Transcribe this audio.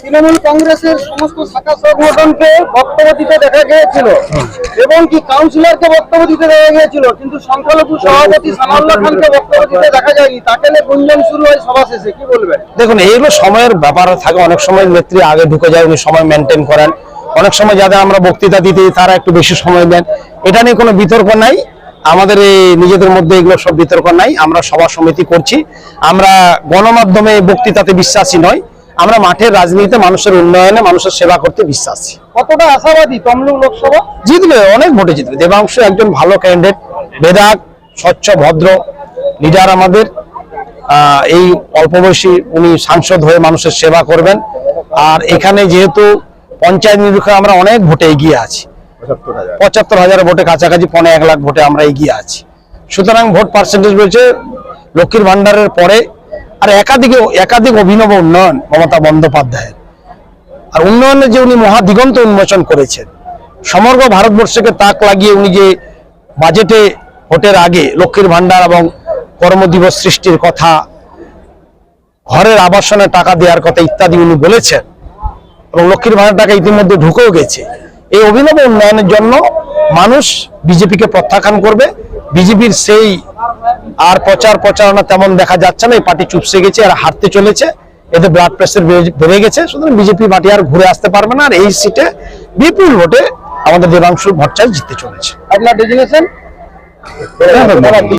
তৃণমূল কংগ্রেসের সমস্ত শাখা সংগঠনকে বক্তব্য দিতে দেখা গিয়েছিল এবং কি কাউন্সিলরকে বক্তব্য দিতে দেখা গিয়েছিল, কিন্তু সংখ্যালঘু সভাপতি সানাউল্লাহ খানকে বক্তব্য দিতে দেখা যায়নি। তাকে নিয়ে গুঞ্জন শুরু হয় সভা শেষে, কি বলবেন? দেখুন এইগুলো সময়ের ব্যাপার থাকে। অনেক সময় নেত্রী আগে ঢুকে যায়, উনি সময় মেনটেন করেন। অনেক সময় যাদের আমরা বক্তৃতা দিতে তারা একটু বেশি সময় দেন। এটা নিয়ে কোনো বিতর্ক নাই। আমাদের এই নিজেদের মধ্যে এগুলো সব বিতর্ক নাই। আমরা সভা সমিতি করছি। আমরা গণমাধ্যমে বক্তৃতাতে বিশ্বাসী নয় আমরা মাঠের রাজনীতিতে মানুষের উন্নয়নে মানুষের সেবা করতে বিশ্বাসী। কতটা আশাবাদী তমলুক লোকসভা? জিতবে অনেক ভোটে জিতবে। দেবাংশ একজন ভালো ক্যান্ডিডেট বেদাগ স্বচ্ছ ভদ্র লিডার আমাদের। এই অল্প বয়সী উনি সাংসদ হয়ে মানুষের সেবা করবেন। আর এখানে যেহেতু পঞ্চায়েত নিরীক্ষে আমরা অনেক ভোটে এগিয়ে আছি। পঁচাত্তর হাজার। ভোটে কাছাকাছি পনেরো এক লাখ ভোটে আমরা এগিয়ে আছি। সুতরাং ভোট পার্সেন্টেজ রয়েছে লক্ষ্মীর ভান্ডারের পরে আর একাধিক একাধিক অভিনব উন্নয়ন মমতা বন্দ্যোপাধ্যায়ের। আর উন্নয়নের যে উনি মহাদিগন্ত উন্মোচন করেছেন, সমগ্র ভারতবর্ষকে তাক লাগিয়ে উনি যে বাজেটে ভোটের আগে লক্ষ্মীর ভান্ডার এবং কর্মদিবস সৃষ্টির কথা, ঘরের আবাসনে টাকা দেওয়ার কথা ইত্যাদি উনি বলেছেন এবং লক্ষ্মীর ভান্ডার টাকা ইতিমধ্যে ঢুকেও গেছে। এই অভিনব উন্নয়নের জন্য মানুষ বিজেপিকে প্রত্যাখ্যান করবে। বিজেপির সেই আর প্রচার প্রচারণা তেমন দেখা যাচ্ছে না এই পার্টি চুপসে গেছে আর হারতে চলেছে। এতে ব্লাড প্রেসার বেড়ে গেছে সুতরাং বিজেপি পার্টি আর ঘুরে আসতে পারবে না। আর এই সিটে বিপুল ভোটে আমাদের দেবাংশু ভট্টাচার্য জিততে চলেছে। আপনার